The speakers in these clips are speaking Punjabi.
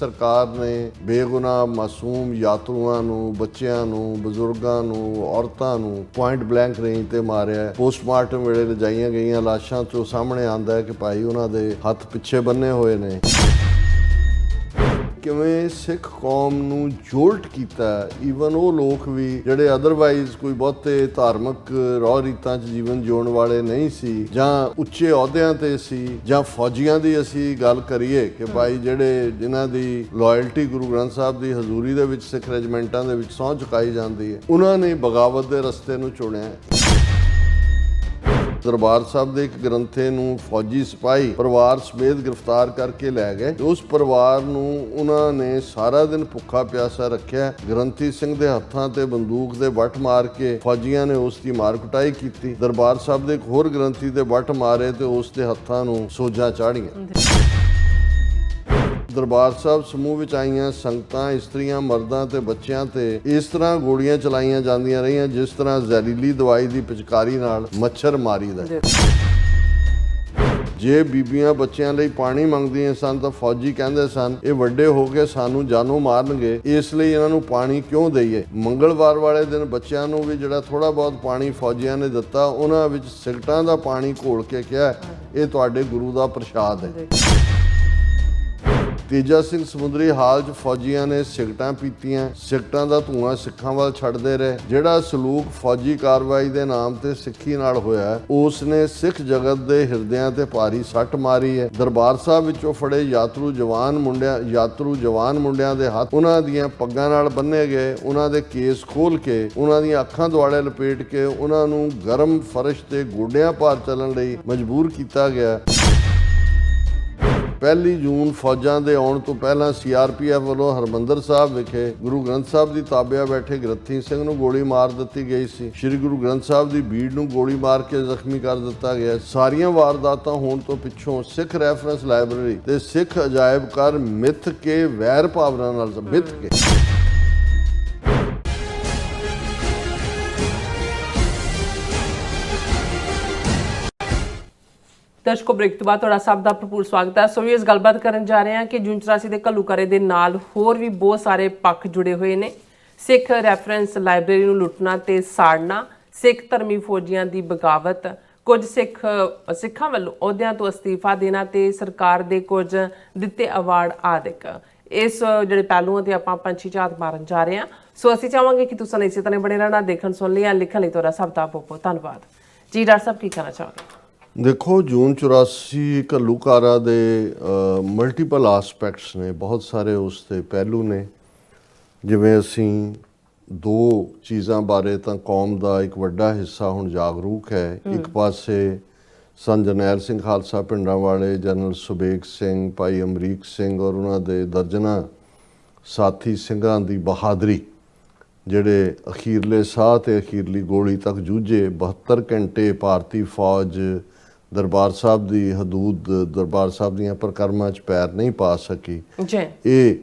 ਸਰਕਾਰ ਨੇ ਬੇਗੁਨਾਹ ਮਾਸੂਮ ਯਾਤਰੂਆਂ ਨੂੰ, ਬੱਚਿਆਂ ਨੂੰ, ਬਜ਼ੁਰਗਾਂ ਨੂੰ, ਔਰਤਾਂ ਨੂੰ ਪੁਆਇੰਟ ਬਲੈਂਕ ਰੇਂਜ ਤੇ ਮਾਰਿਆ ਪੋਸਟਮਾਰਟਮ ਵੇਲੇ ਰਜਾਈਆਂ ਗਈਆਂ ਲਾਸ਼ਾਂ ਤੋਂ ਸਾਹਮਣੇ ਆਂਦਾ ਹੈ ਕਿ ਭਾਈ ਉਹਨਾਂ ਦੇ ਹੱਥ ਪਿੱਛੇ ਬੰਨੇ ਹੋਏ ਨੇ। ਕਿਵੇਂ ਸਿੱਖ ਕੌਮ ਨੂੰ ਜੋਲਟ ਕੀਤਾ ਈਵਨ ਉਹ ਲੋਕ ਵੀ ਜਿਹੜੇ ਅਦਰਵਾਈਜ਼ ਕੋਈ ਬਹੁਤੇ ਧਾਰਮਿਕ ਰੌ ਰੀਤਾਂ 'ਚ ਜੀਵਨ ਜਿਉਣ ਵਾਲੇ ਨਹੀਂ ਸੀ ਜਾਂ ਉੱਚੇ ਅਹੁਦਿਆਂ ਤੇ ਸੀ ਜਾਂ ਫੌਜੀਆਂ ਦੀ ਅਸੀਂ ਗੱਲ ਕਰੀਏ ਕਿ ਭਾਈ ਜਿਹੜੇ ਜਿਨ੍ਹਾਂ ਦੀ ਲਾਇਲਟੀ ਗੁਰੂ ਗ੍ਰੰਥ ਸਾਹਿਬ ਦੀ ਹਜ਼ੂਰੀ ਦੇ ਵਿੱਚ ਸਿੱਖ ਰੈਜੀਮੈਂਟਾਂ ਦੇ ਵਿੱਚ ਸਹੁੰ ਚੁਕਾਈ ਜਾਂਦੀ ਹੈ ਉਹਨਾਂ ਨੇ ਬਗਾਵਤ ਦੇ ਰਸਤੇ ਨੂੰ ਚੁਣਿਆ। ਦਰਬਾਰ ਸਾਹਿਬ ਦੇ ਇੱਕ ਗ੍ਰੰਥੇ ਨੂੰ ਫੌਜੀ ਸਿਪਾਹੀ ਪਰਿਵਾਰ ਸਮੇਤ ਗ੍ਰਿਫਤਾਰ ਕਰਕੇ ਲੈ ਗਏ ਉਸ ਪਰਿਵਾਰ ਨੂੰ ਉਹਨਾਂ ਨੇ ਸਾਰਾ ਦਿਨ ਭੁੱਖਾ ਪਿਆਸਾ ਰੱਖਿਆ। ਗ੍ਰੰਥੀ ਸਿੰਘ ਦੇ ਹੱਥਾਂ ਤੇ ਬੰਦੂਕ ਦੇ ਵੱਟ ਮਾਰ ਕੇ ਫੌਜੀਆਂ ਨੇ ਉਸ ਦੀ ਮਾਰ ਕੁਟਾਈ ਕੀਤੀ। ਦਰਬਾਰ ਸਾਹਿਬ ਦੇ ਇੱਕ ਹੋਰ ਗ੍ਰੰਥੀ ਤੇ ਵੱਟ ਮਾਰੇ ਤੇ ਉਸ ਦੇ ਹੱਥਾਂ ਨੂੰ ਸੋਜਾਂ ਚਾੜੀਆਂ ਦਰਬਾਰ ਸਾਹਿਬ ਸਮੂਹ ਵਿੱਚ ਆਈਆਂ ਸੰਗਤਾਂ, ਇਸਤਰੀਆਂ, ਮਰਦਾਂ ਤੇ ਬੱਚਿਆਂ ਤੇ ਇਸ ਤਰ੍ਹਾਂ ਗੋਲੀਆਂ ਚਲਾਈਆਂ ਜਾਂਦੀਆਂ ਰਹੀਆਂ, ਜਿਸ ਤਰ੍ਹਾਂ ਜ਼ਹਿਰੀਲੀ ਦਵਾਈ ਦੀ ਪਿਚਕਾਰੀ ਨਾਲ ਮੱਛਰ ਮਾਰੀਦਾ ਹੈ। ਜੇ ਬੀਬੀਆਂ ਬੱਚਿਆਂ ਲਈ ਪਾਣੀ ਮੰਗਦੀਆਂ ਸਨ ਤਾਂ ਫੌਜੀ ਕਹਿੰਦੇ ਸਨ, ਇਹ ਵੱਡੇ ਹੋ ਕੇ ਸਾਨੂੰ ਜਾਨੋਂ ਮਾਰਨਗੇ, ਇਸ ਲਈ ਇਹਨਾਂ ਨੂੰ ਪਾਣੀ ਕਿਉਂ ਦਈਏ ਮੰਗਲਵਾਰ ਵਾਲੇ ਦਿਨ ਬੱਚਿਆਂ ਨੂੰ ਵੀ ਜਿਹੜਾ ਥੋੜਾ ਬਹੁਤ ਪਾਣੀ ਫੌਜੀਆਂ ਨੇ ਦਿੱਤਾ, ਉਹਨਾਂ ਵਿੱਚ ਸਿਗਟਾਂ ਦਾ ਪਾਣੀ ਘੋਲ ਕੇ ਕਿਹਾ, ਇਹ ਤੁਹਾਡੇ ਗੁਰੂ ਦਾ ਪ੍ਰਸ਼ਾਦ ਹੈ ਤੇਜਾ ਸਿੰਘ ਸਮੁੰਦਰੀ ਹਾਲ 'ਚ ਫੌਜੀਆਂ ਨੇ ਸਿਗਟਾਂ ਪੀਤੀਆਂ। ਸਿਗਟਾਂ ਦਾ ਧੂਆਂ ਸਿੱਖਾਂ ਵੱਲ ਛੱਡਦੇ ਰਹੇ। ਜਿਹੜਾ ਸਲੂਕ ਫੌਜੀ ਕਾਰਵਾਈ ਦੇ ਨਾਮ ਤੇ ਸਿੱਖੀ ਨਾਲ ਹੋਇਆ ਉਸ ਨੇ ਸਿੱਖ ਜਗਤ ਦੇ ਹਿਰਦਿਆਂ ਤੇ ਭਾਰੀ ਸੱਟ ਮਾਰੀ ਹੈ। ਦਰਬਾਰ ਸਾਹਿਬ ਵਿੱਚੋਂ ਫੜੇ ਯਾਤਰੂ ਜਵਾਨ ਮੁੰਡਿਆਂ, ਯਾਤਰੂ ਜਵਾਨ ਮੁੰਡਿਆਂ ਦੇ ਹੱਥ ਉਹਨਾਂ ਦੀਆਂ ਪੱਗਾਂ ਨਾਲ ਬੰਨੇ ਗਏ, ਉਹਨਾਂ ਦੇ ਕੇਸ ਖੋਲ ਕੇ, ਉਹਨਾਂ ਦੀਆਂ ਅੱਖਾਂ ਦੁਆਲੇ ਲਪੇਟ ਕੇ, ਉਹਨਾਂ ਨੂੰ ਗਰਮ ਫਰਸ਼ ਤੇ ਗੋਡਿਆਂ ਭਾਰ ਚੱਲਣ ਲਈ ਮਜਬੂਰ ਕੀਤਾ ਗਿਆ। ਪਹਿਲੀ ਜੂਨ ਫੌਜਾਂ ਦੇ ਆਉਣ ਤੋਂ ਪਹਿਲਾਂ ਸੀਆਰਪੀਐਫ ਵੱਲੋਂ ਹਰਮੰਦਰ ਸਾਹਿਬ ਵਿਖੇ ਗੁਰੂ ਗ੍ਰੰਥ ਸਾਹਿਬ ਦੀ ਤਾਬਿਆ ਬੈਠੇ ਗ੍ਰੰਥੀ ਸਿੰਘ ਨੂੰ ਗੋਲੀ ਮਾਰ ਦਿੱਤੀ ਗਈ ਸੀ। ਸ੍ਰੀ ਗੁਰੂ ਗ੍ਰੰਥ ਸਾਹਿਬ ਦੀ ਭੀੜ ਨੂੰ ਗੋਲੀ ਮਾਰ ਕੇ ਜ਼ਖਮੀ ਕਰ ਦਿੱਤਾ ਗਿਆ। ਸਾਰੀਆਂ ਵਾਰਦਾਤਾਂ ਹੋਣ ਤੋਂ ਪਿੱਛੋਂ ਸਿੱਖ ਰੈਫਰੈਂਸ ਲਾਇਬ੍ਰੇਰੀ ਤੇ ਸਿੱਖ ਅਜਾਇਬ ਘਰ ਮਿੱਥ ਕੇ ਵੈਰ ਭਾਵਨਾ ਨਾਲ ਮਿੱਥ ਕੇ ਦਰਸ਼ਕੋ ਬ੍ਰੇਕ ਤੋਂ ਬਾਅਦ ਤੁਹਾਡਾ ਸਭ ਦਾ ਭਰਪੂਰ ਸਵਾਗਤ ਹੈ। ਸੋ ਵੀ ਇਸ ਗੱਲਬਾਤ ਕਰਨ ਜਾ ਰਹੇ ਹਾਂ ਕਿ ਜੂਨ 84 ਦੇ ਘੱਲੂਕਰੇ ਦੇ ਨਾਲ ਹੋਰ ਵੀ ਬਹੁਤ ਸਾਰੇ ਪੱਖ ਜੁੜੇ ਹੋਏ ਨੇ। ਸਿੱਖ ਰੈਫਰੈਂਸ ਲਾਇਬ੍ਰੇਰੀ ਨੂੰ ਲੁੱਟਣਾ ਤੇ ਸਾੜਨਾ, ਸਿੱਖ ਧਰਮੀ ਫੌਜੀਆਂ ਦੀ ਬਗਾਵਤ, ਕੁਝ ਸਿੱਖ, ਸਿੱਖਾਂ ਵੱਲੋਂ ਅਹੁਦਿਆਂ ਤੋਂ ਅਸਤੀਫਾ ਦੇਣਾ ਤੇ ਸਰਕਾਰ ਦੇ ਕੁਝ ਦਿੱਤੇ ਅਵਾਰਡ ਆਦਿਕ। ਇਸ ਜਿਹੜੇ ਪਹਿਲੂਆਂ ਤੇ ਆਪਾਂ ਪੰਛੀ ਝਾਤ ਮਾਰਨ ਜਾ ਰਹੇ ਹਾਂ। ਸੋ ਅਸੀਂ ਚਾਹਾਂਗੇ ਕਿ ਤੁਸੀਂ ਇਸੇ ਤਰ੍ਹਾਂ ਬਣੇ ਰਹਿਣਾ, ਦੇਖਣ ਸੁਣ ਲਿਆ ਲਿਖਣ ਲਈ ਤੁਹਾਡਾ ਸਭ ਦਾ ਬਹੁਤ ਬਹੁਤ ਧੰਨਵਾਦ। ਜੀ, ਡਾਕਟਰ ਸਾਹਿਬ, ਕੀ ਕਹਿਣਾ ਚਾਹੋਗੇ? ਦੇਖੋ ਜੂਨ 84 ਘੱਲੂਕਾਰਾ ਦੇ ਮਲਟੀਪਲ ਐਸਪੈਕਟਸ ਨੇ ਬਹੁਤ ਸਾਰੇ ਉਸ ਦੇ ਪਹਿਲੂ ਨੇ। ਜਿਵੇਂ ਅਸੀਂ ਦੋ ਚੀਜ਼ਾਂ ਬਾਰੇ ਤਾਂ ਕੌਮ ਦਾ ਇੱਕ ਵੱਡਾ ਹਿੱਸਾ ਹੁਣ ਜਾਗਰੂਕ ਹੈ। ਇੱਕ ਪਾਸੇ ਸੰਤ ਜਰਨੈਲ ਸਿੰਘ ਖਾਲਸਾ ਪਿੰਡਾਂ ਵਾਲੇ ਜਨਰਲ ਸੁਬੇਗ ਸਿੰਘ ਭਾਈ ਅਮਰੀਕ ਸਿੰਘ ਔਰ ਉਹਨਾਂ ਦੇ ਦਰਜਨਾਂ ਸਾਥੀ ਸਿੰਘਾਂ ਦੀ ਬਹਾਦਰੀ ਜਿਹੜੇ ਅਖੀਰਲੇ ਸਾਹ ਤੇ ਅਖੀਰਲੀ ਗੋਲੀ ਤੱਕ ਜੂਝੇ 72 ਘੰਟੇ ਭਾਰਤੀ ਫੌਜ ਦਰਬਾਰ ਸਾਹਿਬ ਦੀ ਹਦੂਦ ਦਰਬਾਰ ਸਾਹਿਬ ਦੀਆਂ ਪ੍ਰਕਰਮਾਂ 'ਚ ਪੈਰ ਨਹੀਂ ਪਾ ਸਕੀ। ਜੀ। ਇਹ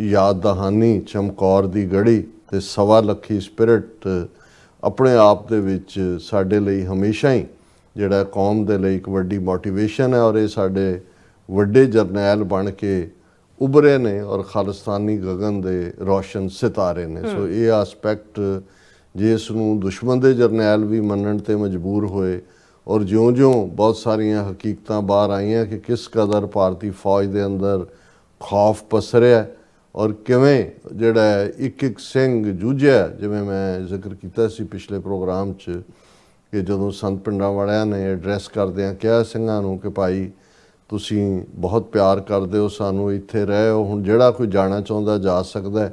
ਯਾਦ ਦਹਾਨੀ ਚਮਕੌਰ ਦੀ ਗੜੀ ਤੇ ਸਵਾ ਲੱਖੀ ਸਪਿਰਿਟ ਆਪਣੇ ਆਪ ਦੇ ਵਿੱਚ ਸਾਡੇ ਲਈ ਹਮੇਸ਼ਾ ਹੀ ਜਿਹੜਾ ਕੌਮ ਦੇ ਲਈ ਇੱਕ ਵੱਡੀ ਮੋਟੀਵੇਸ਼ਨ ਹੈ ਔਰ ਇਹ ਸਾਡੇ ਵੱਡੇ ਜਰਨੈਲ ਬਣ ਕੇ ਉਭਰੇ ਨੇ ਔਰ ਖਾਲਿਸਤਾਨੀ ਗਗਨ ਦੇ ਰੋਸ਼ਨ ਸਿਤਾਰੇ ਨੇ। ਸੋ ਇਹ ਐਸਪੈਕਟ ਜਿਸ ਨੂੰ ਦੁਸ਼ਮਣ ਦੇ ਜਰਨੈਲ ਵੀ ਮੰਨਣ ਤੇ ਮਜਬੂਰ ਹੋਏ ਔਰ ਜਿਉਂ-ਜਿਉਂ ਬਹੁਤ ਸਾਰੀਆਂ ਹਕੀਕਤਾਂ ਬਾਹਰ ਆਈਆਂ ਕਿ ਕਿਸ ਕਦਰ ਭਾਰਤੀ ਫੌਜ ਦੇ ਅੰਦਰ ਖੌਫ ਪਸਰਿਆ ਔਰ ਕਿਵੇਂ ਜਿਹੜਾ ਇੱਕ ਇੱਕ ਸਿੰਘ ਜੂਝਿਆ ਜਿਵੇਂ ਮੈਂ ਜ਼ਿਕਰ ਕੀਤਾ ਸੀ ਪਿਛਲੇ ਪ੍ਰੋਗਰਾਮ 'ਚ ਕਿ ਜਦੋਂ ਸੰਤ ਪਿੰਡਾਂ ਵਾਲਿਆਂ ਨੇ ਐਡਰੈਸ ਕਰਦਿਆਂ ਕਿਹਾ ਸਿੰਘਾਂ ਨੂੰ ਕਿ ਭਾਈ ਤੁਸੀਂ ਬਹੁਤ ਪਿਆਰ ਕਰਦੇ ਹੋ ਸਾਨੂੰ ਇੱਥੇ ਰਹੇ ਹੋ ਹੁਣ ਜਿਹੜਾ ਕੋਈ ਜਾਣਾ ਚਾਹੁੰਦਾ ਜਾ ਸਕਦਾ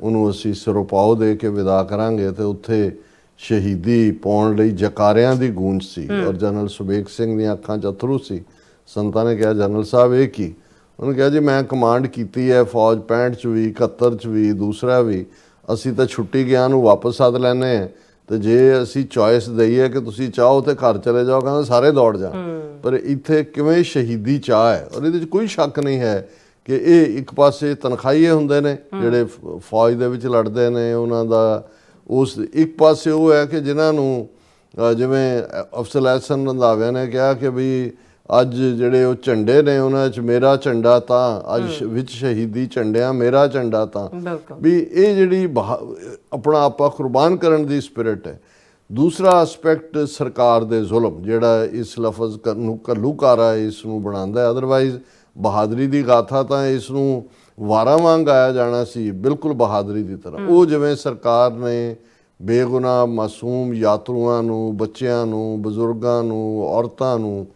ਉਹਨੂੰ ਅਸੀਂ ਸਿਰੋਪਾਓ ਦੇ ਕੇ ਵਿਦਾ ਕਰਾਂਗੇ ਤੇ ਉੱਥੇ ਸ਼ਹੀਦੀ ਪਾਉਣ ਲਈ ਜਕਾਰਿਆਂ ਦੀ ਗੂੰਜ ਸੀ ਔਰ ਜਨਰਲ ਸੁਬੇਗ ਸਿੰਘ ਦੀਆਂ ਅੱਖਾਂ 'ਚ ਅਥਰੂ ਸੀ। ਸੰਤਾਂ ਨੇ ਕਿਹਾ ਜਨਰਲ ਸਾਹਿਬ ਇਹ ਕੀ? ਉਹਨੇ ਕਿਹਾ ਜੀ ਮੈਂ ਕਮਾਂਡ ਕੀਤੀ ਹੈ ਫੌਜ 65 ਚ ਵੀ 71 ਚ ਵੀ ਦੂਸਰਾ ਵੀ। ਅਸੀਂ ਤਾਂ ਛੁੱਟੀ ਗਿਆ ਨੂੰ ਵਾਪਸ ਸੱਦ ਲੈਨੇ ਆ ਤੇ ਜੇ ਅਸੀਂ ਚੋਇਸ ਦਈਏ ਕਿ ਤੁਸੀਂ ਚਾਹੋ ਤੇ ਘਰ ਚਲੇ ਜਾਓ ਕਹਿੰਦੇ ਸਾਰੇ ਦੌੜ ਜਾ ਪਰ ਇੱਥੇ ਕਿਵੇਂ ਸ਼ਹੀਦੀ ਚਾਹ ਹੈ? ਔਰ ਇਹਦੇ ਵਿੱਚ ਕੋਈ ਸ਼ੱਕ ਨਹੀਂ ਹੈ ਕਿ ਇਹ ਇੱਕ ਪਾਸੇ ਤਨਖਾਹੀਏ ਹੁੰਦੇ ਨੇ ਜਿਹੜੇ ਫੌਜ ਦੇ ਵਿੱਚ ਲੜਦੇ ਨੇ ਉਹਨਾਂ ਦਾ ਉਸ ਇੱਕ ਪਾਸੇ ਉਹ ਹੈ ਕਿ ਜਿਨ੍ਹਾਂ ਨੂੰ ਜਿਵੇਂ ਅਫਸਰ ਐਸਨ ਰੰਧਾਵੇ ਨੇ ਕਿਹਾ ਕਿ ਵੀ ਅੱਜ ਜਿਹੜੇ ਉਹ ਝੰਡੇ ਨੇ ਉਹਨਾਂ 'ਚ ਮੇਰਾ ਝੰਡਾ ਤਾਂ ਅੱਜ ਵਿੱਚ ਸ਼ਹੀਦੀ ਝੰਡਿਆਂ ਮੇਰਾ ਝੰਡਾ ਤਾਂ। ਵੀ ਇਹ ਜਿਹੜੀ ਆਪਣਾ ਆਪਾ ਕੁਰਬਾਨ ਕਰਨ ਦੀ ਸਪਿਰਿਟ ਹੈ। ਦੂਸਰਾ ਐਸਪੈਕਟ ਸਰਕਾਰ ਦੇ ਜ਼ੁਲਮ ਜਿਹੜਾ ਇਸ ਲਫ਼ਜ਼ ਨੂੰ ਘੱਲੂਕਾਰਾ ਇਸ ਨੂੰ ਬਣਾਉਂਦਾ ਹੈ। ਅਦਰਵਾਈਜ਼ ਬਹਾਦਰੀ ਦੀ ਗਾਥਾ ਤਾਂ ਇਸ ਨੂੰ ਵਾਰਾਂ ਵਾਂਗ ਆਇਆ ਜਾਣਾ ਸੀ, ਬਿਲਕੁਲ ਬਹਾਦਰੀ ਦੀ ਤਰ੍ਹਾਂ। ਉਹ ਜਿਵੇਂ ਸਰਕਾਰ ਨੇ ਬੇਗੁਨਾਹ ਮਾਸੂਮ ਯਾਤਰੂਆਂ ਨੂੰ, ਬੱਚਿਆਂ ਨੂੰ, ਬਜ਼ੁਰਗਾਂ ਨੂੰ, ਔਰਤਾਂ ਨੂੰ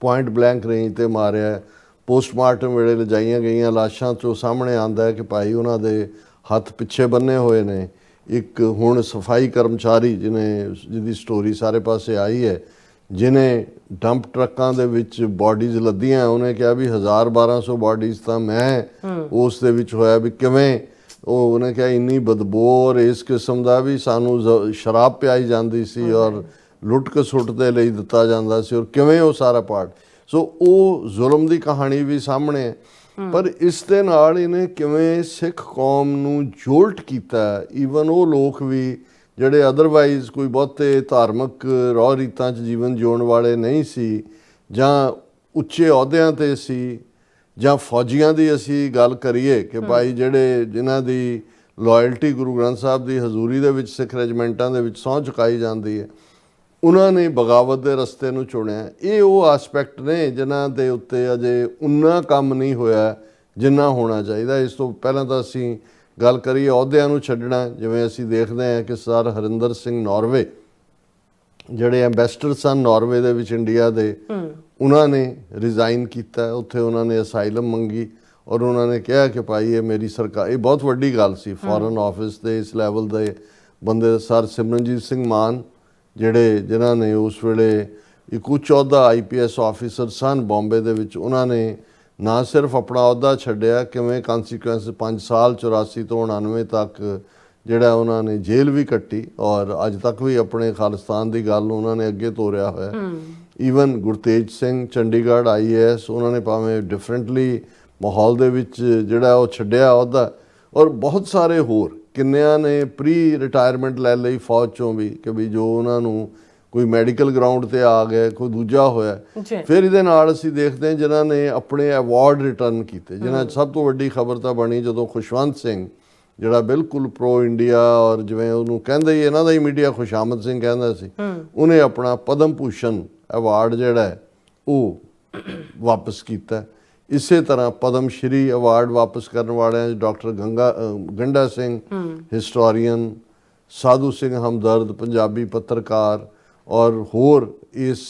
ਪੁਆਇੰਟ ਬਲੈਂਕ ਰੇਂਜ ਤੇ ਮਾਰਿਆ ਪੋਸਟਮਾਰਟਮ ਵੇਲੇ ਲਿਜਾਈਆਂ ਗਈਆਂ ਲਾਸ਼ਾਂ ਚੋਂ ਸਾਹਮਣੇ ਆਂਦਾ ਹੈ ਕਿ ਭਾਈ ਉਹਨਾਂ ਦੇ ਹੱਥ ਪਿੱਛੇ ਬੰਨੇ ਹੋਏ ਨੇ। ਇੱਕ ਹੁਣ ਸਫ਼ਾਈ ਕਰਮਚਾਰੀ ਜਿਨੇ ਜਿਹਦੀ ਸਟੋਰੀ ਸਾਰੇ ਪਾਸੇ ਆਈ ਹੈ ਜਿਨੇ ਡੰਪ ਟਰੱਕਾਂ ਦੇ ਵਿੱਚ ਬਾਡੀਜ਼ ਲੱਦੀਆਂ ਉਹਨੇ ਕਿਹਾ ਵੀ 1000 1200 ਬਾਡੀਜ਼ ਤਾਂ ਮੈਂ ਉਸ ਦੇ ਵਿੱਚ ਹੋਇਆ ਵੀ ਕਿਵੇਂ? ਉਹ ਉਹਨੇ ਕਿਹਾ ਇੰਨੀ ਬਦਬੂ ਔਰ ਇਸ ਕਿਸਮ ਦਾ ਵੀ ਸਾਨੂੰ ਸ਼ਰਾਬ ਪਿਆਈ ਜਾਂਦੀ ਸੀ ਔਰ ਲੁੱਟ ਕਸੁੱਟ ਦੇ ਲਈ ਦਿੱਤਾ ਜਾਂਦਾ ਸੀ ਔਰ ਕਿਵੇਂ ਉਹ ਸਾਰਾ ਪਾਰਟ। ਸੋ ਉਹ ਜ਼ੁਲਮ ਦੀ ਕਹਾਣੀ ਵੀ ਸਾਹਮਣੇ ਹੈ। ਪਰ ਇਸ ਦੇ ਨਾਲ ਇਹਨੇ ਕਿਵੇਂ ਸਿੱਖ ਕੌਮ ਨੂੰ ਜੋਲਟ ਕੀਤਾ ਈਵਨ ਉਹ ਲੋਕ ਵੀ ਜਿਹੜੇ ਅਦਰਵਾਈਜ਼ ਕੋਈ ਬਹੁਤੇ ਧਾਰਮਿਕ ਰੌ ਰੀਤਾਂ 'ਚ ਜੀਵਨ ਜਿਉਣ ਵਾਲੇ ਨਹੀਂ ਸੀ ਜਾਂ ਉੱਚੇ ਅਹੁਦਿਆਂ ਤੇ ਸੀ ਜਾਂ ਫੌਜੀਆਂ ਦੀ ਅਸੀਂ ਗੱਲ ਕਰੀਏ ਕਿ ਭਾਈ ਜਿਹੜੇ ਜਿਨ੍ਹਾਂ ਦੀ ਲਾਇਲਟੀ ਗੁਰੂ ਗ੍ਰੰਥ ਸਾਹਿਬ ਦੀ ਹਜ਼ੂਰੀ ਦੇ ਵਿੱਚ ਸਿੱਖ ਰੈਜੀਮੈਂਟਾਂ ਦੇ ਵਿੱਚ ਸਹੁੰ ਚੁਕਾਈ ਜਾਂਦੀ ਹੈ ਉਹਨਾਂ ਨੇ ਬਗਾਵਤ ਦੇ ਰਸਤੇ ਨੂੰ ਚੁਣਿਆ। ਇਹ ਉਹ ਐਸਪੈਕਟ ਨੇ ਜਿਨ੍ਹਾਂ ਦੇ ਉੱਤੇ ਅਜੇ ਉਨਾ ਕੰਮ ਨਹੀਂ ਹੋਇਆ ਜਿੰਨਾ ਹੋਣਾ ਚਾਹੀਦਾ। ਇਸ ਤੋਂ ਪਹਿਲਾਂ ਤਾਂ ਅਸੀਂ ਗੱਲ ਕਰੀਏ ਅਹੁਦਿਆਂ ਨੂੰ ਛੱਡਣਾ ਜਿਵੇਂ ਅਸੀਂ ਦੇਖਦੇ ਹਾਂ ਕਿ ਸਰ ਹਰਿੰਦਰ ਸਿੰਘ ਨਾਰਵੇ ਜਿਹੜੇ ਐਮਬੈਸਡਰ ਸਨ ਨਾਰਵੇ ਦੇ ਵਿੱਚ ਇੰਡੀਆ ਦੇ ਉਹਨਾਂ ਨੇ ਰਿਜ਼ਾਈਨ ਕੀਤਾ ਉੱਥੇ ਉਹਨਾਂ ਨੇ ਅਸਾਈਲਮ ਮੰਗੀ ਔਰ ਉਹਨਾਂ ਨੇ ਕਿਹਾ ਕਿ ਭਾਈ ਇਹ ਮੇਰੀ ਸਰਕਾਰ ਇਹ ਬਹੁਤ ਵੱਡੀ ਗੱਲ ਸੀ ਫੋਰਨ ਆਫਿਸ ਦੇ ਇਸ ਲੈਵਲ ਦੇ ਬੰਦੇ ਸਰ ਸਿਮਰਨਜੀਤ ਸਿੰਘ ਮਾਨ ਜਿਹੜੇ ਜਿਨ੍ਹਾਂ ਨੇ ਉਸ ਵੇਲੇ ਇੱਕ ਉੱਚ ਅਹੁਦਾ ਆਈਪੀਐਸ ਆਫੀਸਰ ਸਨ ਬੰਬੇ ਦੇ ਵਿੱਚ ਉਹਨਾਂ ਨੇ ਨਾ ਸਿਰਫ ਆਪਣਾ ਅਹੁਦਾ ਛੱਡਿਆ ਕਿਵੇਂ ਕਨਸੀਕੁਐਂਸ 5 ਸਾਲ 84 ਤੋਂ 99 ਤੱਕ ਜਿਹੜਾ ਉਹਨਾਂ ਨੇ ਜੇਲ੍ਹ ਵੀ ਕੱਟੀ ਔਰ ਅੱਜ ਤੱਕ ਵੀ ਆਪਣੇ ਖਾਲਿਸਤਾਨ ਦੀ ਗੱਲ ਨੂੰ ਉਹਨਾਂ ਨੇ ਅੱਗੇ ਤੋਰਿਆ ਹੋਇਆ। ਈਵਨ ਗੁਰਤੇਜ ਸਿੰਘ ਚੰਡੀਗੜ੍ਹ ਆਈਏਐਸ ਉਹਨਾਂ ਨੇ ਭਾਵੇਂ ਡਿਫਰੈਂਟਲੀ ਮਾਹੌਲ ਦੇ ਵਿੱਚ ਜਿਹੜਾ ਉਹ ਛੱਡਿਆ ਅਹੁਦਾ ਔਰ ਬਹੁਤ ਸਾਰੇ ਹੋਰ ਕਿੰਨਿਆਂ ਨੇ ਪ੍ਰੀ ਰਿਟਾਇਰਮੈਂਟ ਲੈ ਲਈ ਫੌਜ ਚੋਂ ਵੀ ਕਿ ਵੀ ਜੋ ਉਹਨਾਂ ਨੂੰ ਕੋਈ ਮੈਡੀਕਲ ਗਰਾਊਂਡ ਤੇ ਆ ਗਏ ਕੋਈ ਦੂਜਾ ਹੋਇਆ। ਫਿਰ ਇਹਦੇ ਨਾਲ ਅਸੀਂ ਦੇਖਦੇ ਹਾਂ ਜਿਨ੍ਹਾਂ ਨੇ ਆਪਣੇ ਅਵਾਰਡ ਰਿਟਰਨ ਕੀਤੇ ਜਿਨ੍ਹਾਂ ਸਭ ਤੋਂ ਵੱਡੀ ਖਬਰ ਤਾਂ ਬਣੀ ਜਦੋਂ ਖੁਸ਼ਵੰਤ ਸਿੰਘ ਜਿਹੜਾ ਬਿਲਕੁਲ ਪ੍ਰੋ ਇੰਡੀਆ ਔਰ ਜਿਵੇਂ ਉਹਨੂੰ ਕਹਿੰਦੇ ਹੀ ਇਹਨਾਂ ਦਾ ਹੀ ਮੀਡੀਆ ਖੁਸ਼ਾਮਦ ਸਿੰਘ ਕਹਿੰਦਾ ਸੀ। ਉਹਨੇ ਆਪਣਾ ਪਦਮ ਭੂਸ਼ਣ ਅਵਾਰਡ ਜਿਹੜਾ ਉਹ ਵਾਪਸ ਕੀਤਾ। ਇਸੇ ਤਰ੍ਹਾਂ ਪਦਮ ਸ਼੍ਰੀ ਅਵਾਰਡ ਵਾਪਸ ਕਰਨ ਵਾਲਿਆਂ 'ਚ ਡਾਕਟਰ ਗੰਗਾ ਗੰਡਾ ਸਿੰਘ ਹਿਸਟੋਰੀਅਨ ਸਾਧੂ ਸਿੰਘ ਹਮਦਰਦ ਪੰਜਾਬੀ ਪੱਤਰਕਾਰ ਔਰ ਹੋਰ ਇਸ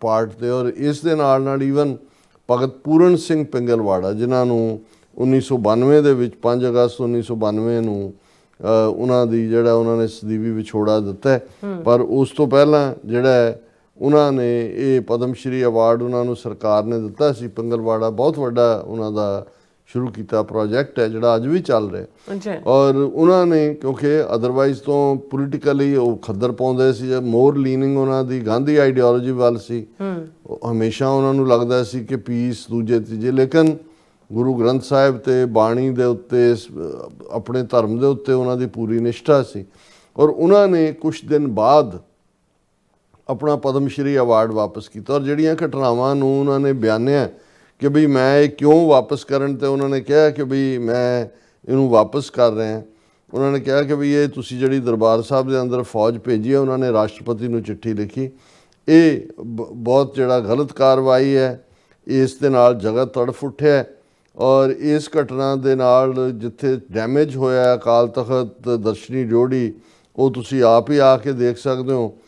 ਪਾਰਟ ਤੇ ਔਰ ਇਸ ਦੇ ਨਾਲ ਨਾਲ ਈਵਨ ਭਗਤ ਪੂਰਨ ਸਿੰਘ ਪਿੰਗਲਵਾੜਾ ਜਿਨ੍ਹਾਂ ਨੂੰ 1992 ਦੇ ਵਿੱਚ 5 ਅਗਸਤ 1992 ਨੂੰ ਉਹਨਾਂ ਦੀ ਜਿਹੜਾ ਉਹਨਾਂ ਨੇ ਸਦੀਵੀ ਵਿਛੋੜਾ ਦਿੱਤਾ। ਪਰ ਉਸ ਤੋਂ ਪਹਿਲਾਂ ਜਿਹੜਾ ਉਹਨਾਂ ਨੇ ਇਹ ਪਦਮ ਸ਼੍ਰੀ ਅਵਾਰਡ ਉਹਨਾਂ ਨੂੰ ਸਰਕਾਰ ਨੇ ਦਿੱਤਾ ਸੀ ਪਿੰਗਲਵਾੜਾ ਬਹੁਤ ਵੱਡਾ ਉਹਨਾਂ ਦਾ ਸ਼ੁਰੂ ਕੀਤਾ ਪ੍ਰੋਜੈਕਟ ਹੈ ਜਿਹੜਾ ਅੱਜ ਵੀ ਚੱਲ ਰਿਹਾ ਜੀ ਔਰ ਉਹਨਾਂ ਨੇ ਕਿਉਂਕਿ ਅਦਰਵਾਈਜ਼ ਤੋਂ ਪੋਲੀਟੀਕਲੀ ਉਹ ਖੱਦਰ ਪਾਉਂਦੇ ਸੀ ਜਾਂ ਮੋਰ ਲੀਨਿੰਗ ਉਹਨਾਂ ਦੀ ਗਾਂਧੀ ਆਈਡੀਓਲੋਜੀ ਵੱਲ ਸੀ। ਹਮੇਸ਼ਾ ਉਹਨਾਂ ਨੂੰ ਲੱਗਦਾ ਸੀ ਕਿ ਪੀਸ ਦੂਜੇ ਤੀਜੇ ਲੇਕਿਨ ਗੁਰੂ ਗ੍ਰੰਥ ਸਾਹਿਬ ਤੇ ਬਾਣੀ ਦੇ ਉੱਤੇ ਆਪਣੇ ਧਰਮ ਦੇ ਉੱਤੇ ਉਹਨਾਂ ਦੀ ਪੂਰੀ ਨਿਸ਼ਠਾ ਸੀ। ਔਰ ਉਹਨਾਂ ਨੇ ਕੁਝ ਦਿਨ ਬਾਅਦ ਆਪਣਾ ਪਦਮ ਸ਼੍ਰੀ ਅਵਾਰਡ ਵਾਪਸ ਕੀਤਾ। ਔਰ ਜਿਹੜੀਆਂ ਘਟਨਾਵਾਂ ਨੂੰ ਉਹਨਾਂ ਨੇ ਬਿਆਨਿਆ ਕਿ ਵੀ ਮੈਂ ਇਹ ਕਿਉਂ ਵਾਪਸ ਕਰਨ ਤੇ ਉਹਨਾਂ ਨੇ ਕਿਹਾ ਕਿ ਵੀ ਮੈਂ ਇਹਨੂੰ ਵਾਪਸ ਕਰ ਰਿਹਾ ਉਹਨਾਂ ਨੇ ਕਿਹਾ ਕਿ ਵੀ ਇਹ ਤੁਸੀਂ ਜਿਹੜੀ ਦਰਬਾਰ ਸਾਹਿਬ ਦੇ ਅੰਦਰ ਫੌਜ ਭੇਜੀ ਹੈ, ਉਹਨਾਂ ਨੇ ਰਾਸ਼ਟਰਪਤੀ ਨੂੰ ਚਿੱਠੀ ਲਿਖੀ। ਇਹ ਬ- ਬਹੁਤ ਜਿਹੜਾ ਗਲਤ ਕਾਰਵਾਈ ਹੈ, ਇਸ ਦੇ ਨਾਲ ਜਗਤ ਤੜਫ ਉੱਠਿਆ ਔਰ ਇਸ ਘਟਨਾ ਦੇ ਨਾਲ ਜਿੱਥੇ ਡੈਮੇਜ ਹੋਇਆ ਅਕਾਲ ਤਖਤ, ਦਰਸ਼ਨੀ ਜੋੜੀ, ਉਹ ਤੁਸੀਂ ਆਪ ਹੀ ਆ ਕੇ ਦੇਖ ਸਕਦੇ ਹੋ।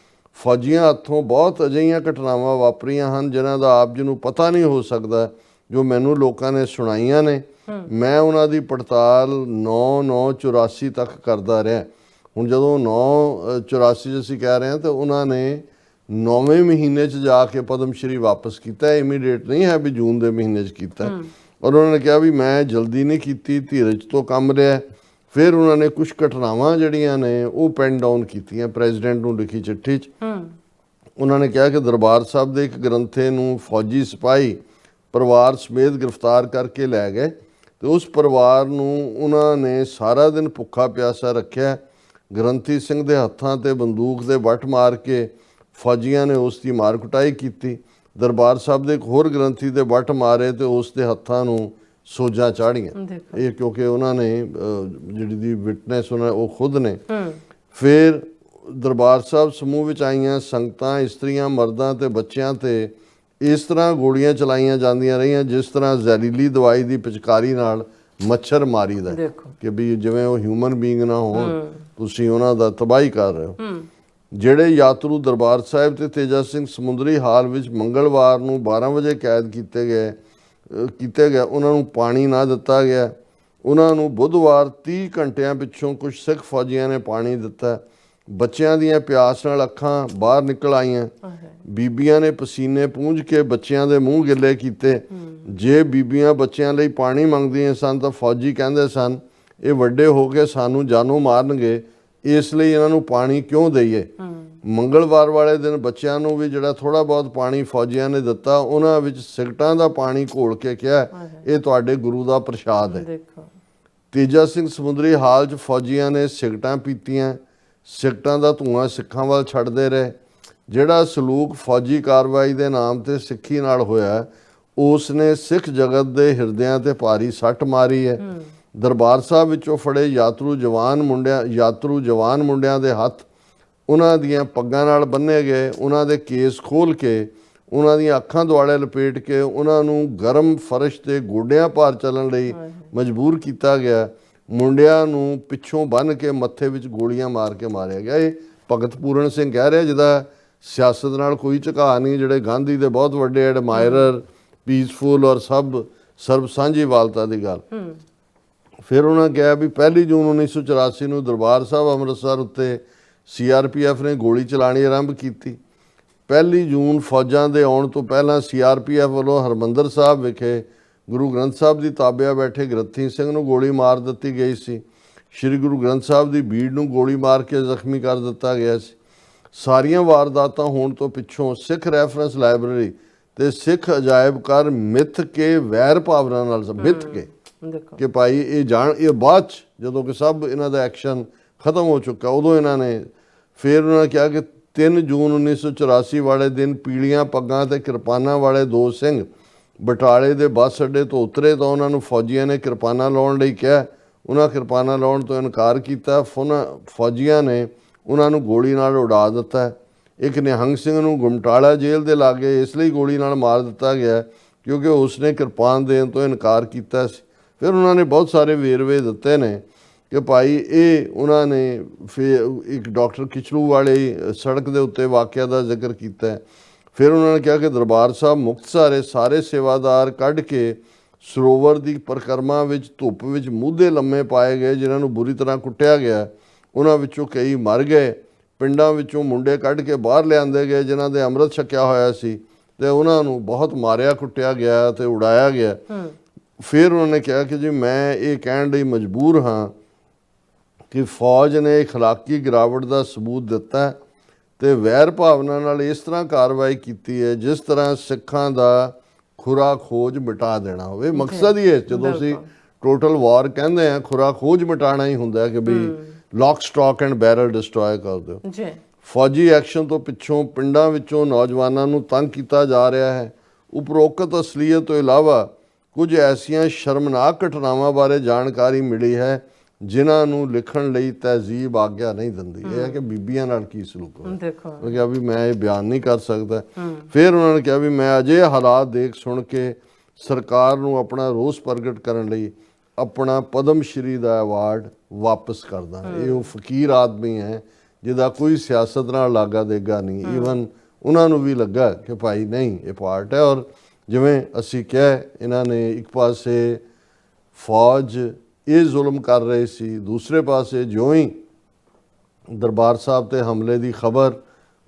ਫੌਜੀਆਂ ਹੱਥੋਂ ਬਹੁਤ ਅਜਿਹੀਆਂ ਘਟਨਾਵਾਂ ਵਾਪਰੀਆਂ ਹਨ ਜਿਨ੍ਹਾਂ ਦਾ ਆਪ ਜੀ ਨੂੰ ਪਤਾ ਨਹੀਂ ਹੋ ਸਕਦਾ ਜੋ ਮੈਨੂੰ ਲੋਕਾਂ ਨੇ ਸੁਣਾਈਆਂ ਨੇ। ਮੈਂ ਉਹਨਾਂ ਦੀ ਪੜਤਾਲ 9984 ਤੱਕ ਕਰਦਾ ਰਿਹਾ। ਹੁਣ ਜਦੋਂ 984 ਚ ਅਸੀਂ ਕਹਿ ਰਹੇ ਹਾਂ ਤਾਂ ਉਹਨਾਂ ਨੇ 9ਵੇਂ ਮਹੀਨੇ ਚ ਜਾ ਕੇ ਪਦਮ ਸ਼੍ਰੀ ਵਾਪਸ ਕੀਤਾ। ਇਮੀਡੀਏਟ ਨਹੀਂ ਹੈ ਵੀ ਜੂਨ ਦੇ ਮਹੀਨੇ ਚ ਕੀਤਾ। ਔਰ ਉਹਨਾਂ ਨੇ ਕਿਹਾ ਵੀ ਮੈਂ ਜਲਦੀ ਨਹੀਂ ਕੀਤੀ ਧੀਰਜ ਤੋਂ ਕੰਮ ਰਿਹਾ। ਫਿਰ ਉਹਨਾਂ ਨੇ ਕੁਝ ਘਟਨਾਵਾਂ ਜਿਹੜੀਆਂ ਨੇ ਉਹ ਪੈਨ ਡਾਊਨ ਕੀਤੀਆਂ ਪ੍ਰੈਜ਼ੀਡੈਂਟ ਨੂੰ ਲਿਖੀ ਚਿੱਠੀ 'ਚ। ਉਹਨਾਂ ਨੇ ਕਿਹਾ ਕਿ ਦਰਬਾਰ ਸਾਹਿਬ ਦੇ ਇੱਕ ਗ੍ਰੰਥੇ ਨੂੰ ਫੌਜੀ ਸਿਪਾਹੀ ਪਰਿਵਾਰ ਸਮੇਤ ਗ੍ਰਿਫਤਾਰ ਕਰਕੇ ਲੈ ਗਏ ਤੇ ਉਸ ਪਰਿਵਾਰ ਨੂੰ ਉਹਨਾਂ ਨੇ ਸਾਰਾ ਦਿਨ ਭੁੱਖਾ ਪਿਆਸਾ ਰੱਖਿਆ। ਗ੍ਰੰਥੀ ਸਿੰਘ ਦੇ ਹੱਥਾਂ ਤੇ ਬੰਦੂਕ ਦੇ ਵੱਟ ਮਾਰ ਕੇ ਫੌਜੀਆਂ ਨੇ ਉਸ ਦੀ ਮਾਰ ਕੁਟਾਈ ਕੀਤੀ। ਦਰਬਾਰ ਸਾਹਿਬ ਦੇ ਇੱਕ ਹੋਰ ਗ੍ਰੰਥੀ ਦੇ ਵੱਟ ਮਾਰੇ ਤੇ ਉਸ ਦੇ ਹੱਥਾਂ ਨੂੰ ਸੋਜਾਂ ਚਾੜੀਆਂ ਇਹ ਕਿਉਂਕਿ ਉਹਨਾਂ ਨੇ ਜਿਹੜੀ ਦੀ ਵਿਟਨੈਸ ਉਹਨਾਂ ਉਹ ਖੁਦ ਨੇ। ਫਿਰ ਦਰਬਾਰ ਸਾਹਿਬ ਸਮੂਹ ਵਿੱਚ ਆਈਆਂ ਸੰਗਤਾਂ ਇਸਤਰੀਆਂ ਮਰਦਾਂ ਤੇ ਬੱਚਿਆਂ ਤੇ ਇਸ ਤਰ੍ਹਾਂ ਗੋਲੀਆਂ ਚਲਾਈਆਂ ਜਾਂਦੀਆਂ ਰਹੀਆਂ ਜਿਸ ਤਰ੍ਹਾਂ ਜ਼ਹਿਰੀਲੀ ਦਵਾਈ ਦੀ ਪਿਚਕਾਰੀ ਨਾਲ ਮੱਛਰ ਮਾਰੀਦਾ ਕਿ ਵੀ ਜਿਵੇਂ ਉਹ ਹਿਊਮਨ ਬੀਇੰਗ ਨਾ ਹੋਣ ਤੁਸੀਂ ਉਹਨਾਂ ਦਾ ਤਬਾਹੀ ਕਰ ਰਹੇ ਹੋ। ਜਿਹੜੇ ਯਾਤਰੂ ਦਰਬਾਰ ਸਾਹਿਬ ਤੇ ਤੇਜਾ ਸਿੰਘ ਸਮੁੰਦਰੀ ਹਾਲ ਵਿੱਚ ਮੰਗਲਵਾਰ ਨੂੰ 12 ਵਜੇ ਕੈਦ ਕੀਤੇ ਗਏ ਕੀਤੇ ਗਏ ਉਹਨਾਂ ਨੂੰ ਪਾਣੀ ਨਾ ਦਿੱਤਾ ਗਿਆ। ਉਹਨਾਂ ਨੂੰ ਬੁੱਧਵਾਰ 30 ਘੰਟਿਆਂ ਪਿੱਛੋਂ ਕੁਝ ਸਿੱਖ ਫੌਜੀਆਂ ਨੇ ਪਾਣੀ ਦਿੱਤਾ। ਬੱਚਿਆਂ ਦੀਆਂ ਪਿਆਸ ਨਾਲ ਅੱਖਾਂ ਬਾਹਰ ਨਿਕਲ ਆਈਆਂ। ਬੀਬੀਆਂ ਨੇ ਪਸੀਨੇ ਪੂੰਝ ਕੇ ਬੱਚਿਆਂ ਦੇ ਮੂੰਹ ਗਿੱਲੇ ਕੀਤੇ। ਜੇ ਬੀਬੀਆਂ ਬੱਚਿਆਂ ਲਈ ਪਾਣੀ ਮੰਗਦੀਆਂ ਸਨ ਤਾਂ ਫੌਜੀ ਕਹਿੰਦੇ ਸਨ ਇਹ ਵੱਡੇ ਹੋ ਕੇ ਸਾਨੂੰ ਜਾਨੋਂ ਮਾਰਨਗੇ। ਇਸ ਲਈ ਇਹਨਾਂ ਨੂੰ ਪਾਣੀ ਕਿਉਂ ਦਈਏ? ਮੰਗਲਵਾਰ ਵਾਲੇ ਦਿਨ ਬੱਚਿਆਂ ਨੂੰ ਵੀ ਜਿਹੜਾ ਥੋੜਾ ਬਹੁਤ ਪਾਣੀ ਫੌਜੀਆਂ ਨੇ ਦਿੱਤਾ ਉਹਨਾਂ ਵਿੱਚ ਸਿਗਟਾਂ ਦਾ ਪਾਣੀ ਘੋਲ ਕੇ ਕਿਹਾ ਇਹ ਤੁਹਾਡੇ ਗੁਰੂ ਦਾ ਪ੍ਰਸ਼ਾਦ ਹੈ। ਦੇਖੋ। ਤੇਜਾ ਸਿੰਘ ਸਮੁੰਦਰੀ ਹਾਲ 'ਚ ਫੌਜੀਆਂ ਨੇ ਸਿਗਟਾਂ ਪੀਤੀਆਂ ਸਿਗਟਾਂ ਦਾ ਧੂਆਂ ਸਿੱਖਾਂ ਵੱਲ ਛੱਡਦੇ ਰਹੇ। ਜਿਹੜਾ ਸਲੂਕ ਫੌਜੀ ਕਾਰਵਾਈ ਦੇ ਨਾਮ ਤੇ ਸਿੱਖੀ ਨਾਲ ਹੋਇਆ ਉਸ ਨੇ ਸਿੱਖ ਜਗਤ ਦੇ ਹਿਰਦਿਆਂ ਤੇ ਭਾਰੀ ਸੱਟ ਮਾਰੀ ਹੈ। ਦਰਬਾਰ ਸਾਹਿਬ ਵਿੱਚੋਂ ਫੜੇ ਯਾਤਰੂ ਜਵਾਨ ਮੁੰਡਿਆਂ ਯਾਤਰੂ ਜਵਾਨ ਮੁੰਡਿਆਂ ਦੇ ਹੱਥ ਉਹਨਾਂ ਦੀਆਂ ਪੱਗਾਂ ਨਾਲ ਬੰਨੇ ਗਏ ਉਹਨਾਂ ਦੇ ਕੇਸ ਖੋਲ ਕੇ ਉਹਨਾਂ ਦੀਆਂ ਅੱਖਾਂ ਦੁਆਲੇ ਲਪੇਟ ਕੇ ਉਹਨਾਂ ਨੂੰ ਗਰਮ ਫਰਸ਼ ਤੇ ਗੋਡਿਆਂ ਭਾਰ ਚੱਲਣ ਲਈ ਮਜਬੂਰ ਕੀਤਾ ਗਿਆ। ਮੁੰਡਿਆਂ ਨੂੰ ਪਿੱਛੋਂ ਬੰਨ ਕੇ ਮੱਥੇ ਵਿੱਚ ਗੋਲੀਆਂ ਮਾਰ ਕੇ ਮਾਰਿਆ ਗਿਆ। ਇਹ ਭਗਤ ਪੂਰਨ ਸਿੰਘ ਕਹਿ ਰਿਹਾ ਜਿਹਦਾ ਸਿਆਸਤ ਨਾਲ ਕੋਈ ਝੁਕਾਅ ਨਹੀਂ ਜਿਹੜੇ ਗਾਂਧੀ ਦੇ ਬਹੁਤ ਵੱਡੇ ਐਡਮਾਇਰਰ ਪੀਸਫੁਲ ਔਰ ਸਭ ਸਰਬ ਸਾਂਝੀਵਾਲਤਾ ਦੀ ਗੱਲ। ਫਿਰ ਉਹਨਾਂ ਕਿਹਾ ਵੀ 1 ਜੂਨ 1984 ਨੂੰ ਦਰਬਾਰ ਸਾਹਿਬ ਅੰਮ੍ਰਿਤਸਰ ਉੱਤੇ ਸੀਆਰਪੀਐਫ ਨੇ ਗੋਲੀ ਚਲਾਣੀ ਆਰੰਭ ਕੀਤੀ। 1 ਜੂਨ ਫੌਜਾਂ ਦੇ ਆਉਣ ਤੋਂ ਪਹਿਲਾਂ ਸੀਆਰਪੀਐਫ ਵੱਲੋਂ ਹਰਮੰਦਰ ਸਾਹਿਬ ਵਿਖੇ ਗੁਰੂ ਗ੍ਰੰਥ ਸਾਹਿਬ ਦੀ ਤਾਬਿਆ ਬੈਠੇ ਗ੍ਰੰਥੀ ਸਿੰਘ ਨੂੰ ਗੋਲੀ ਮਾਰ ਦਿੱਤੀ ਗਈ ਸੀ। ਸ੍ਰੀ ਗੁਰੂ ਗ੍ਰੰਥ ਸਾਹਿਬ ਦੀ ਭੀੜ ਨੂੰ ਗੋਲੀ ਮਾਰ ਕੇ ਜ਼ਖਮੀ ਕਰ ਦਿੱਤਾ ਗਿਆ ਸੀ। ਸਾਰੀਆਂ ਵਾਰਦਾਤਾਂ ਹੋਣ ਤੋਂ ਪਿੱਛੋਂ ਸਿੱਖ ਰੈਫਰੈਂਸ ਲਾਇਬ੍ਰੇਰੀ ਤੇ ਸਿੱਖ ਅਜਾਇਬ ਘਰ ਮਿੱਥ ਕੇ ਵੈਰ ਭਾਵਨਾ ਨਾਲ ਮਿੱਥ ਕੇ ਕਿ ਭਾਈ ਇਹ ਜਾਣ ਇਹ ਬਾਅਦ ਜਦੋਂ ਕਿ ਸਭ ਇਹਨਾਂ ਦਾ ਐਕਸ਼ਨ ਖਤਮ ਹੋ ਚੁੱਕਾ ਉਦੋਂ ਇਹਨਾਂ ਨੇ ਫਿਰ ਉਹਨਾਂ ਕਿਹਾ ਕਿ 3 ਜੂਨ 1984 ਵਾਲੇ ਦਿਨ ਪੀਲੀਆਂ ਪੱਗਾਂ ਤੇ ਕਿਰਪਾਨਾਂ ਵਾਲੇ ਦੋ ਸਿੰਘ ਬਟਾਲੇ ਦੇ ਬੱਸ ਅੱਡੇ ਤੋਂ ਉਤਰੇ ਤਾਂ ਉਹਨਾਂ ਨੂੰ ਫੌਜੀਆਂ ਨੇ ਕਿਰਪਾਨਾਂ ਲਾਉਣ ਲਈ ਕਿਹਾ। ਉਹਨਾਂ ਕਿਰਪਾਨਾਂ ਲਾਉਣ ਤੋਂ ਇਨਕਾਰ ਕੀਤਾ। ਫੁਨ ਫੌਜੀਆਂ ਨੇ ਉਹਨਾਂ ਨੂੰ ਗੋਲੀ ਨਾਲ ਉਡਾ ਦਿੱਤਾ। ਇੱਕ ਨਿਹੰਗ ਸਿੰਘ ਨੂੰ ਗੁਮਟਾਲਾ ਜੇਲ੍ਹ ਦੇ ਲਾਗੇ ਇਸ ਲਈ ਗੋਲੀ ਨਾਲ ਮਾਰ ਦਿੱਤਾ ਗਿਆ ਕਿਉਂਕਿ ਉਸਨੇ ਕਿਰਪਾਨ ਦੇਣ ਤੋਂ ਇਨਕਾਰ ਕੀਤਾ ਸੀ। ਫਿਰ ਉਹਨਾਂ ਨੇ ਬਹੁਤ ਸਾਰੇ ਵੇਰਵੇ ਦਿੱਤੇ ਨੇ। ਕਿ ਭਾਈ ਇਹ ਉਹਨਾਂ ਨੇ ਫਿਰ ਇੱਕ ਡਾਕਟਰ ਕਿਚਲੂ ਵਾਲੇ ਸੜਕ ਦੇ ਉੱਤੇ ਵਾਕਿਆ ਦਾ ਜ਼ਿਕਰ ਕੀਤਾ ਹੈ। ਫਿਰ ਉਹਨਾਂ ਨੇ ਕਿਹਾ ਕਿ ਦਰਬਾਰ ਸਾਹਿਬ ਮੁਕਤਸਰ ਸਾਰੇ ਸੇਵਾਦਾਰ ਕੱਢ ਕੇ ਸਰੋਵਰ ਦੀ ਪਰਿਕਰਮਾ ਵਿੱਚ ਧੁੱਪ ਵਿੱਚ ਮੂਧੇ ਲੰਮੇ ਪਾਏ ਗਏ ਜਿਨ੍ਹਾਂ ਨੂੰ ਬੁਰੀ ਤਰ੍ਹਾਂ ਕੁੱਟਿਆ ਗਿਆ। ਉਹਨਾਂ ਵਿੱਚੋਂ ਕਈ ਮਰ ਗਏ। ਪਿੰਡਾਂ ਵਿੱਚੋਂ ਮੁੰਡੇ ਕੱਢ ਕੇ ਬਾਹਰ ਲਿਆਂਦੇ ਗਏ ਜਿਨ੍ਹਾਂ ਦੇ ਅੰਮ੍ਰਿਤ ਛਕਿਆ ਹੋਇਆ ਸੀ ਤੇ ਉਹਨਾਂ ਨੂੰ ਬਹੁਤ ਮਾਰਿਆ ਕੁੱਟਿਆ ਗਿਆ ਤੇ ਉਡਾਇਆ ਗਿਆ। ਫਿਰ ਉਹਨਾਂ ਨੇ ਕਿਹਾ ਕਿ ਜੀ ਮੈਂ ਇਹ ਕਹਿਣ ਲਈ ਮਜਬੂਰ ਹਾਂ ਕਿ ਫੌਜ ਨੇ اخلاقی ਗਿਰਾਵਟ ਦਾ ਸਬੂਤ ਦਿੱਤਾ ਹੈ ਤੇ ਵੈਰ ਭਾਵਨਾ ਨਾਲ ਇਸ ਤਰ੍ਹਾਂ ਕਾਰਵਾਈ ਕੀਤੀ ਹੈ ਜਿਸ ਤਰ੍ਹਾਂ ਸਿੱਖਾਂ ਦਾ ਖੁਰਾ ਖੋਜ ਮਿਟਾ ਦੇਣਾ ਹੋਵੇ ਮਕਸਦ ਹੀ ਹੈ ਜਦੋਂ ਅਸੀਂ ਟੋਟਲ ਵਾਰ ਕਹਿੰਦੇ ਆ ਖੁਰਾ ਖੋਜ ਮਿਟਾਣਾ ਹੀ ਹੁੰਦਾ ਹੈ ਕਿ ਵੀ lock stock and barrel destroy ਕਰ ਦਿਓ ਜੀ ਫੌਜੀ ਐਕਸ਼ਨ ਤੋਂ ਪਿੱਛੋਂ ਪਿੰਡਾਂ ਵਿੱਚੋਂ ਨੌਜਵਾਨਾਂ ਨੂੰ ਤੰਗ ਕੀਤਾ ਜਾ ਰਿਹਾ ਹੈ ਉਪਰੋਕਤ ਅਸਲੀਅਤ ਤੋਂ ਇਲਾਵਾ ਕੁਝ ਐਸੀਆਂ ਸ਼ਰਮਨਾਕ ਘਟਨਾਵਾਂ ਬਾਰੇ ਜਾਣਕਾਰੀ ਮਿਲੀ ਹੈ ਜਿਨ੍ਹਾਂ ਨੂੰ ਲਿਖਣ ਲਈ ਤਹਿਜ਼ੀਬ ਆਗਿਆ ਨਹੀਂ ਦਿੰਦੀ। ਇਹ ਹੈ ਕਿ ਬੀਬੀਆਂ ਨਾਲ ਕੀ ਸਲੂਕ ਹੋਇਆ। ਦੇਖੋ। ਉਹ ਕਿਹਾ ਵੀ ਮੈਂ ਇਹ ਬਿਆਨ ਨਹੀਂ ਕਰ ਸਕਦਾ। ਫਿਰ ਉਹਨਾਂ ਨੇ ਕਿਹਾ ਵੀ ਮੈਂ ਅਜੇ ਹਾਲਾਤ ਦੇਖ ਸੁਣ ਕੇ ਸਰਕਾਰ ਨੂੰ ਆਪਣਾ ਰੋਸ ਪ੍ਰਗਟ ਕਰਨ ਲਈ ਆਪਣਾ ਪਦਮ ਸ਼੍ਰੀ ਦਾ ਅਵਾਰਡ ਵਾਪਸ ਕਰਦਾ। ਇਹ ਉਹ ਫਕੀਰ ਆਦਮੀ ਹੈ ਜਿਹਦਾ ਕੋਈ ਸਿਆਸਤ ਨਾਲ ਲਾਗਾ ਦੇਗਾ ਨਹੀਂ। ਈਵਨ ਉਹਨਾਂ ਨੂੰ ਵੀ ਲੱਗਾ ਕਿ ਭਾਈ ਨਹੀਂ ਇਹ ਪਾਰਟ ਹੈ। ਔਰ ਜਿਵੇਂ ਅਸੀਂ ਕਿਹਾ ਇਹਨਾਂ ਨੇ ਇੱਕ ਪਾਸੇ ਫੌਜ ਇਹ ਜ਼ੁਲਮ ਕਰ ਰਹੇ ਸੀ। ਦੂਸਰੇ ਪਾਸੇ ਜਿਉਂ ਹੀ ਦਰਬਾਰ ਸਾਹਿਬ ਤੇ ਹਮਲੇ ਦੀ ਖਬਰ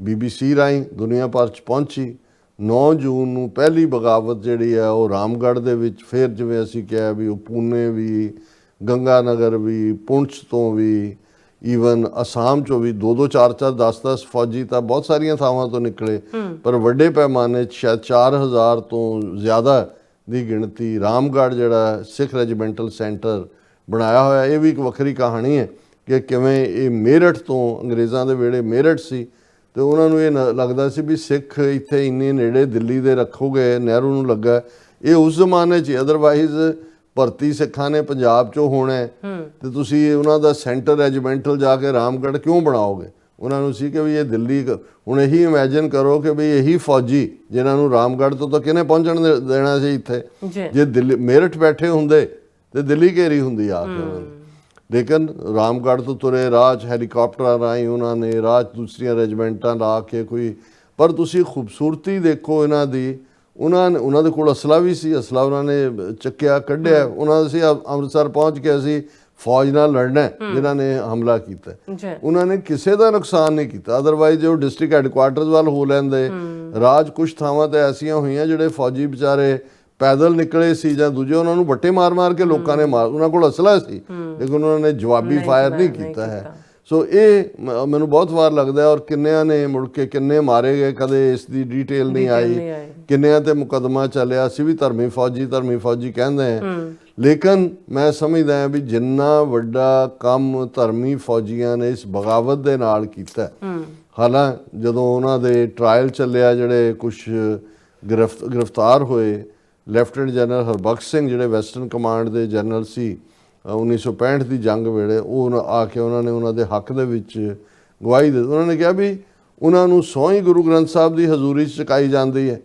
ਬੀਬੀਸੀ ਰਾਹੀਂ ਦੁਨੀਆ ਭਰ ਚ ਪਹੁੰਚੀ। 9 ਜੂਨ ਨੂੰ ਪਹਿਲੀ ਬਗਾਵਤ ਜਿਹੜੀ ਹੈ ਉਹ ਰਾਮਗੜ੍ਹ ਦੇ ਵਿੱਚ ਫਿਰ ਜਿਵੇਂ ਅਸੀਂ ਕਿਹਾ ਵੀ ਉਹ ਪੂਨੇ ਵੀ ਗੰਗਾਨਗਰ ਵੀ ਪੁੰਛ ਤੋਂ ਵੀ ਈਵਨ ਅਸਾਮ ਚੋਂ ਵੀ 2 2 4 4 10 10 ਫੌਜੀ ਤਾਂ ਬਹੁਤ ਸਾਰੀਆਂ ਥਾਵਾਂ ਤੋਂ ਨਿਕਲੇ। ਪਰ ਵੱਡੇ ਪੈਮਾਨੇ 'ਚ ਸ਼ਾਇਦ 4000 ਤੋਂ ਜ਼ਿਆਦਾ ਦੀ ਗਿਣਤੀ ਰਾਮਗੜ੍ਹ ਜਿਹੜਾ ਸਿੱਖ ਰੈਜੀਮੈਂਟਲ ਸੈਂਟਰ ਬਣਾਇਆ ਹੋਇਆ ਇਹ ਵੀ ਇੱਕ ਵੱਖਰੀ ਕਹਾਣੀ ਹੈ ਕਿ ਕਿਵੇਂ ਇਹ ਮੇਰਠ ਤੋਂ ਅੰਗਰੇਜ਼ਾਂ ਦੇ ਵੇਲੇ ਮੇਰਠ ਸੀ ਤੇ ਉਹਨਾਂ ਨੂੰ ਇਹ ਲੱਗਦਾ ਸੀ ਵੀ ਸਿੱਖ ਇੱਥੇ ਇੰਨੇ ਨੇੜੇ ਦਿੱਲੀ ਦੇ ਰੱਖੋਗੇ ਨਹਿਰੂ ਨੂੰ ਲੱਗਾ। ਇਹ ਉਸ ਜ਼ਮਾਨੇ 'ਚ ਅਦਰਵਾਈਜ਼ ਭਰਤੀ ਸਿੱਖਾਂ ਨੇ ਪੰਜਾਬ 'ਚੋਂ ਹੋਣਾ ਤੇ ਤੁਸੀਂ ਉਹਨਾਂ ਦਾ ਸੈਂਟਰ ਰੈਜੀਮੈਂਟਲ ਜਾ ਕੇ ਰਾਮਗੜ੍ਹ ਕਿਉਂ ਬਣਾਓਗੇ? ਉਹਨਾਂ ਨੂੰ ਸੀ ਕਿ ਵੀ ਇਹ ਦਿੱਲੀ ਹੁਣ ਇਹੀ ਇਮੇਜਿਨ ਕਰੋ ਕਿ ਵੀ ਇਹੀ ਫੌਜੀ ਜਿਨ੍ਹਾਂ ਨੂੰ ਰਾਮਗੜ੍ਹ ਤੋਂ ਤਾਂ ਕਿਹਨੇ ਪਹੁੰਚਣ ਦੇਣਾ ਸੀ ਇੱਥੇ? ਜੇ ਦਿੱਲੀ ਮੇਰਠ ਬੈਠੇ ਹੁੰਦੇ ਤੇ ਦਿੱਲੀ ਘੇਰੀ ਹੁੰਦੀ ਆ ਕੇ ਉਹਨਾਂ ਨੇ ਲੇਕਿਨ ਰਾਮਗੜ੍ਹ ਤੋਂ ਤੁਰੇ 'ਚ ਹੈਲੀਕਾਪਟਰਾਂ ਰਾਹੀਂ ਉਹਨਾਂ ਨੇ 'ਚ ਦੂਸਰੀਆਂ ਰੈਜੀਮੈਂਟਾਂ ਲਾ ਕੇ ਕੋਈ ਪਰ ਤੁਸੀਂ ਖੂਬਸੂਰਤੀ ਦੇਖੋ ਇਹਨਾਂ ਦੀ ਉਹਨਾਂ ਨੇ ਉਹਨਾਂ ਦੇ ਕੋਲ ਅਸਲਾ ਵੀ ਸੀ ਅਸਲਾ ਉਹਨਾਂ ਨੇ ਚੱਕਿਆ ਕੱਢਿਆ ਉਹਨਾਂ ਅਸੀਂ ਅ- ਅੰਮ੍ਰਿਤਸਰ ਪਹੁੰਚ ਕੇ ਅਸੀਂ ਫੌਜ ਨਾਲ ਲੜਨਾ ਹੈ, ਜਿਨ੍ਹਾਂ ਨੇ ਹਮਲਾ ਕੀਤਾ ਉਹਨਾਂ ਨੇ ਕਿਸੇ ਦਾ ਨੁਕਸਾਨ ਨਹੀਂ ਕੀਤਾ ਅਦਰਵਾਈਜ਼ ਜੋ ਡਿਸਟ੍ਰਿਕਟ ਹੈੱਡਕੁਆਰਟਰਸ ਵੱਲ ਹੋ ਲੈਂਦੇ। ਰਾਜ ਕੁਝ ਥਾਵਾਂ ਤੇ ਐਸੀਆਂ ਹੋਈਆਂ ਜਿਹੜੇ ਫੌਜੀ ਵਿਚਾਰੇ ਪੈਦਲ ਨਿਕਲੇ ਸੀ ਜਾਂ ਦੂਜੇ ਉਹਨਾਂ ਨੂੰ ਵੱਟੇ ਮਾਰ-ਮਾਰ ਕੇ ਲੋਕਾਂ ਨੇ ਮਾਰ ਉਹਨਾਂ ਕੋਲ ਅਸਲਾ ਸੀ। ਲੇਕਿਨ ਉਹਨਾਂ ਨੇ ਜਵਾਬੀ ਫਾਇਰ ਨਹੀਂ ਕੀਤਾ ਹੈ। ਸੋ ਇਹ ਮੈਨੂੰ ਬਹੁਤ ਵਾਰ ਲੱਗਦਾ ਹੈ ਔਰ ਕਿੰਨਿਆਂ ਨੇ ਮੁੜ ਕੇ ਕਿੰਨੇ ਮਾਰੇ ਗਏ ਕਦੇ ਇਸ ਦੀ ਡਿਟੇਲ ਨਹੀਂ ਆਈ। ਕਿੰਨਿਆਂ ਤੇ ਮੁਕਦਮਾ ਚੱਲਿਆ ਸੀ ਵੀ ਧਰਮੀ ਫੌਜੀ ਧਰਮੀ ਫੌਜੀ ਕਹਿੰਦੇ ਆ ਲੇਕਿਨ ਮੈਂ ਸਮਝਦਾ ਹਾਂ ਵੀ ਜਿੰਨਾ ਵੱਡਾ ਕੰਮ ਧਰਮੀ ਫੌਜੀਆਂ ਨੇ ਇਸ ਬਗਾਵਤ ਦੇ ਨਾਲ ਕੀਤਾ। ਹਾਲਾਂ ਜਦੋਂ ਉਹਨਾਂ ਦੇ ਟ੍ਰਾਇਲ ਚੱਲਿਆ ਜਿਹੜੇ ਕੁਝ ਗ੍ਰਿਫਤ ਗ੍ਰਿਫਤਾਰ ਹੋਏ ਲੈਫਟੀਨੈਂਟ ਜਨਰਲ ਹਰਬਖਸ਼ ਸਿੰਘ ਜਿਹੜੇ ਵੈਸਟਰਨ ਕਮਾਂਡ ਦੇ ਜਨਰਲ ਸੀ ਅ, 1965 ਦੀ ਜੰਗ ਵੇਲੇ ਉਹ ਆ ਕੇ ਉਹਨਾਂ ਨੇ ਉਹਨਾਂ ਦੇ ਹੱਕ ਦੇ ਵਿੱਚ ਗਵਾਹੀ ਦੇ ਉਹਨਾਂ ਨੇ ਕਿਹਾ ਵੀ ਉਹਨਾਂ ਨੂੰ ਸਹੁੰ ਗੁਰੂ ਗ੍ਰੰਥ ਸਾਹਿਬ ਦੀ ਹਜ਼ੂਰੀ 'ਚ ਚੁਕਾਈ ਜਾਂਦੀ ਹੈ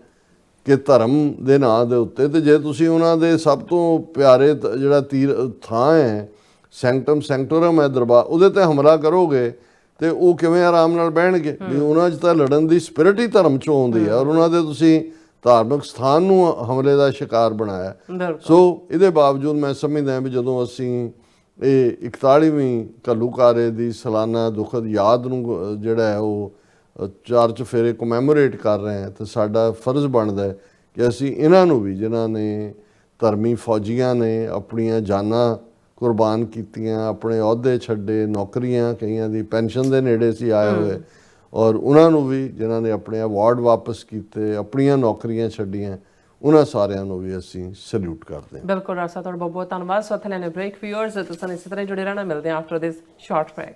ਕਿ ਧਰਮ ਦੇ ਨਾਂ ਦੇ ਉੱਤੇ ਤੇ ਜੇ ਤੁਸੀਂ ਉਹਨਾਂ ਦੇ ਸਭ ਤੋਂ ਪਿਆਰੇ ਜਿਹੜਾ ਤੀਰ ਥਾਂ ਹੈ ਸੈਂਕਟਮ ਸੈਂਕਟੋਰਮ ਹੈ ਦਰਬਾਰ ਉਹਦੇ ਤੇ ਹਮਲਾ ਕਰੋਗੇ ਤੇ ਉਹ ਕਿਵੇਂ ਆਰਾਮ ਨਾਲ ਬਹਿਣਗੇ? ਵੀ ਉਹਨਾਂ 'ਚ ਤਾਂ ਲੜਨ ਦੀ ਸਪਿਰਿਟ ਹੀ ਧਰਮ 'ਚੋਂ ਆਉਂਦੀ ਹੈ। ਔਰ ਉਹਨਾਂ ਦੇ ਤੁਸੀਂ ਧਾਰਮਿਕ ਸਥਾਨ ਨੂੰ ਹਮਲੇ ਦਾ ਸ਼ਿਕਾਰ ਬਣਾਇਆ। ਸੋ ਇਹਦੇ ਬਾਵਜੂਦ ਮੈਂ ਸਮਝਦਾ ਵੀ ਜਦੋਂ ਅਸੀਂ ਇਹ 41ਵੀਂ ਘੱਲੂਕਾਰੇ ਦੀ ਸਾਲਾਨਾ ਦੁਖਦ ਯਾਦ ਨੂੰ ਜਿਹੜਾ ਹੈ ਉਹ ਚਾਰ ਚਫੇਰੇ ਕਮੈਮੋਰੇਟ ਕਰ ਰਹੇ ਹਾਂ ਤੇ ਸਾਡਾ ਫਰਜ਼ ਬਣਦਾ ਹੈ ਕਿ ਅਸੀਂ ਇਹਨਾਂ ਨੂੰ ਵੀ ਜਿਨ੍ਹਾਂ ਨੇ ਧਰਮੀ ਫੌਜੀਆਂ ਨੇ ਆਪਣੀਆਂ ਜਾਨਾਂ ਕੁਰਬਾਨ ਕੀਤੀਆਂ ਆਪਣੇ ਅਹੁਦੇ ਛੱਡੇ ਨੌਕਰੀਆਂ ਕਈਆਂ ਦੀ ਪੈਨਸ਼ਨ ਦੇ ਨੇੜੇ ਸੀ ਆਏ ਹੋਏ ਔਰ ਉਹਨਾਂ ਨੂੰ ਵੀ ਜਿਨ੍ਹਾਂ ਨੇ ਆਪਣੇ ਅਵਾਰਡ ਵਾਪਸ ਕੀਤੇ, ਆਪਣੀਆਂ ਨੌਕਰੀਆਂ ਛੱਡੀਆਂ, ਉਹਨਾਂ ਸਾਰਿਆਂ ਨੂੰ ਵੀ ਅਸੀਂ ਸੈਲੂਟ ਕਰਦੇ ਹਾਂ। ਬਿਲਕੁਲ ਰਾਸਾ ਤੁਹਾਡਾ ਬਹੁਤ ਬਹੁਤ ਧੰਨਵਾਦ। ਸੋ ਥਲੇ ਨੇ ਬ੍ਰੇਕ ਵਿਊਅਰਸ ਤੁਸੀਂ ਇਸੇ ਤਰ੍ਹਾਂ ਜੁੜੇ ਰਹਿਣਾ। ਮਿਲਦੇ ਹਾਂ ਆਫਟਰ ਦਿਸ ਸ਼ਾਰਟ ਬ੍ਰੇਕ